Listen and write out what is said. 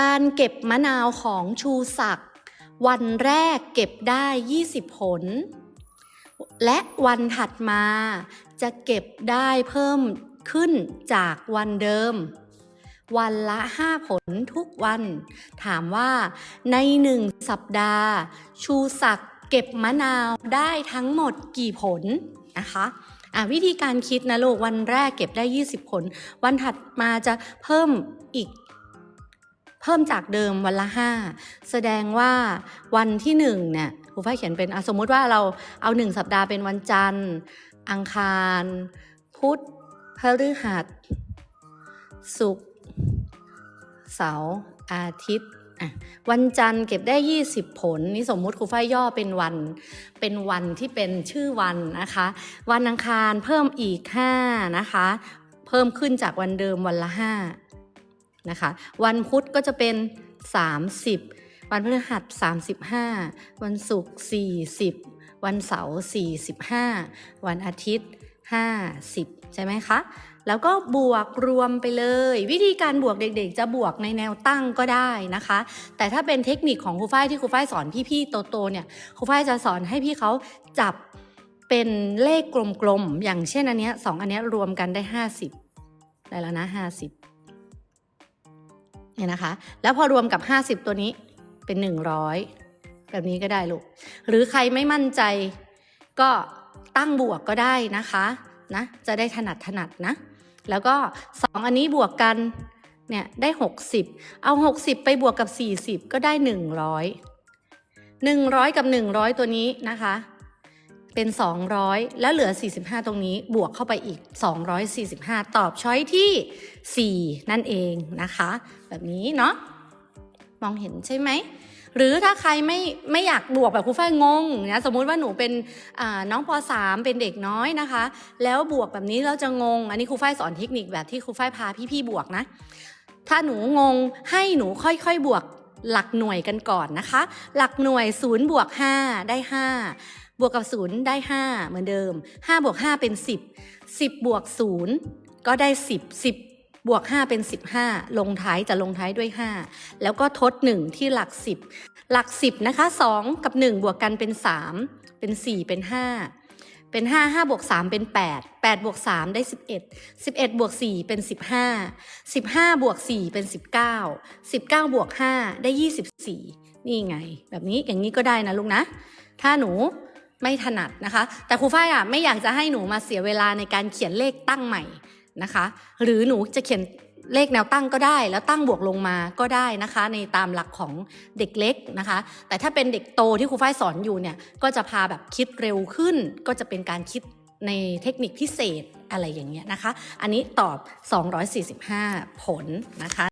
การเก็บมะนาวของชูศักดิ์วันแรกเก็บได้ 20 ผล และวันถัดมาจะเก็บได้เพิ่มขึ้นจากวันเดิม วันละ 5 ผลทุกวัน ถามว่าในหนึ่งสัปดาห์ ชูศักดิ์เก็บมะนาวได้ทั้งหมดกี่ผลนะคะอะวิธีการคิดนะลูกวันแรกเก็บได้ 20 ผล วันถัดมาจะเพิ่มอีก เพิ่มจากเดิมวันละ 5 แสดงว่าวันที่1เนี่ยครูฝ้ายเขียนเป็นสมมุติว่าเราเอา 1 สัปดาห์เป็นวันจันทร์ อังคาร พุธพฤหัสศุกร์เสาร์อาทิตย์วันจันทร์เก็บได้ 20 ผล นี่สมมุติครูฝ้ายย่อเป็นวัน เป็นวันที่เป็นชื่อวันนะคะ วันอังคารเพิ่มอีก 5 นะคะ เพิ่มขึ้นจากวันเดิมวันละ 5 นะคะ วันพุธก็จะเป็น 30 วันพฤหัส 35 วันศุกร์40 วันเสาร์45 วันอาทิตย์ 50 ใช่ไหมคะ แล้วก็บวกรวมไปเลย วิธีการบวกเด็กๆ จะบวกในแนวตั้งก็ได้นะคะ แต่ถ้าเป็นเทคนิคของครูฝ้ายที่ครูฝ้ายสอนพี่ๆโตๆเนี่ยครูฝ้ายจะสอนให้พี่เขาจับเป็นเลขกลมๆ อย่างเช่นอันเนี้ยสองอันเนี้ยรวมกันได้ 50 ได้แล้วนะ 50 เนี่ยนะคะ แล้วพอรวมกับ 50 ตัวนี้เป็น 100 แบบนี้ก็ได้ลูก หรือใครไม่มั่นใจก็ตั้งบวกก็ได้นะคะนะจะได้ถนัดถนัดนะ แล้วก็ 2 อันนี้บวกกันเนี่ยได้ 60 เอา 60 ไปบวกกับ 40 ก็ได้ 100 100 กับ 100 ตัวนี้นะคะ เป็น 200 แล้วเหลือ 45 ตรงนี้บวกเข้าไปอีก 245 ตอบช้อยที่ 4 นั่นเองนะคะ แบบนี้เนาะมองเห็นใช่ไหม หรือถ้าใครไม่ไม่อยากบวกแบบครูฝ้ายงงนะสมมุติว่าหนูเป็นน้องป .3 เป็นเด็กน้อยนะคะ แล้วบวกแบบนี้แล้วจะงง อันนี้ครูฝ้ายสอนเทคนิคแบบที่ครูฝ้ายพาพี่ๆบวกนะ ถ้าหนูงงให้หนูค่อยๆบวกหลักหน่วยกันก่อนนะคะ หลักหน่วย0บวก5ได้ 5 บวกกับ 0 ได้ 5 เหมือนเดิม 5 บวก 5 เป็น 10 10 บวก 0 ก็ได้ 10 10 บวก 5 เป็น 15 ลงท้ายจะลงท้ายด้วย 5 แล้วก็ทด 1 ที่หลัก 10 หลัก 10 นะคะ 2 กับ 1 บวกกันเป็น 3 เป็น 4 เป็น 5เป็น5 5บวก3 เป็น 8 8บวก3ได้ 11 11บวก4เป็น 15 15บวก4เป็น 19 19บวก5ได้ 24 นี่ไง แบบนี้อย่างนี้ก็ได้นะลูกนะ ถ้าหนู ไม่ถนัดนะคะ แต่ครูฝ้ายอะไม่อยากจะให้หนูมาเสียเวลาในการเขียนเลขตั้งใหม่นะคะ หรือหนูจะเขียนเลขแนวตั้งก็ได้ แล้วตั้งบวกลงมาก็ได้นะคะ ในตามหลักของเด็กเล็กนะคะ แต่ถ้าเป็นเด็กโตที่ครูฝ้ายสอนอยู่เนี่ยก็จะพาแบบคิดเร็วขึ้น ก็จะเป็นการคิดในเทคนิคพิเศษอะไรอย่างเงี้ยนะคะ อันนี้ตอบ 245 ผลนะคะ